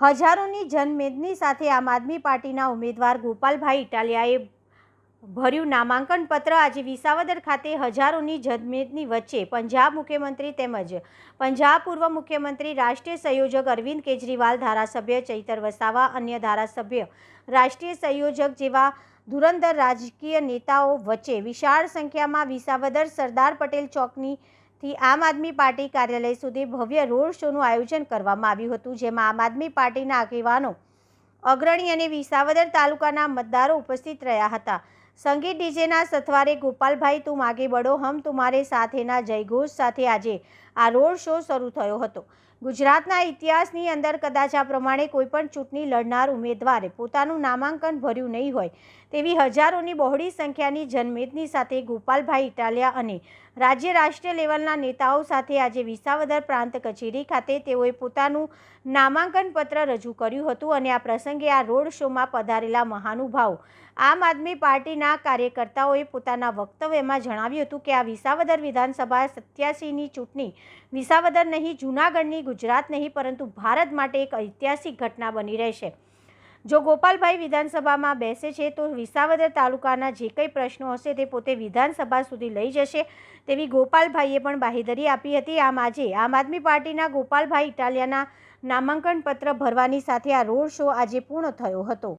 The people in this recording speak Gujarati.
હજારોની જનમેદની સાથે આમ આદમી પાર્ટીના ઉમેદવાર ગોપાલભાઈ ઇટાલિયાએ ભર્યું નામાંકન પત્ર આજે વિસાવદર ખાતે હજારોની જનમેદની વચ્ચે પંજાબ મુખ્યમંત્રી તેમજ પંજાબ પૂર્વ મુખ્યમંત્રી રાષ્ટ્રીય સંયોજક અરવિંદ કેજરીવાલ, ધારાસભ્ય ચૈતર વસાવા, અન્ય ધારાસભ્ય રાષ્ટ્રીય સંયોજક જેવા ધુરંધર રાજકીય નેતાઓ વચ્ચે વિશાળ સંખ્યામાં વિસાવદર સરદાર પટેલ ચોકની થી આમ આદમી પાર્ટી કાર્યાલય સુધી ભવ્ય રોડ શોનું આયોજન કરવામાં આવ્યું હતું, જેમાં આમ આદમી પાર્ટીના આગેવાનો અગ્રણી અને વિસાવદર તાલુકાના મતદારો ઉપસ્થિત રહ્યા હતા. સંગીત ડીજેના સથવારે ગોપાલભાઈ, તું માગે બડો હમ તુમારે સાથેના જયઘોષ સાથે આજે આ રોડ શો શરૂ થયો હતો. ગુજરાતના ઇતિહાસની અંદર કદાચ આ પ્રમાણે કોઈપણ ચૂંટણી લડનાર ઉમેદવારે પોતાનું નામાંકન ભર્યું નહીં હોય, તેવી હજારોની બહોળી સંખ્યાની જનમેદની સાથે ગોપાલભાઈ ઇટાલિયા અને રાજ્ય રાષ્ટ્રીય લેવલના નેતાઓ સાથે આજે વિસાવદર પ્રાંત કચેરી ખાતે તેઓએ પોતાનું નામાંકન પત્ર રજૂ કર્યું હતું અને આ પ્રસંગે આ રોડ શોમાં પધારેલા મહાનુભાવો, આમ આદમી પાર્ટીના કાર્યકર્તાઓએ પોતાના વક્તવ્યમાં જણાવ્યું હતું કે આ વિસાવદર વિધાનસભા સત્યાસીની ચૂંટણી વિસાવદર નહીં જૂનાગઢની ગુજરાત નહીં, પરંતુ ભારત માટે એક ઐતિહાસિક ઘટના બની રહેશે. જો ગોપાલભાઈ વિધાનસભામાં બેસે છે, તો વિસાવદર તાલુકાના જે કંઈ પ્રશ્નો હશે તે પોતે વિધાનસભા સુધી લઈ જશે તેવી ગોપાલભાઈએ પણ બાહેધરી આપી હતી. આમ આજે આમ આદમી પાર્ટીના ગોપાલભાઈ ઇટાલિયાના નામાંકન પત્ર ભરવાની સાથે આ રોડ શો આજે પૂર્ણ થયો હતો.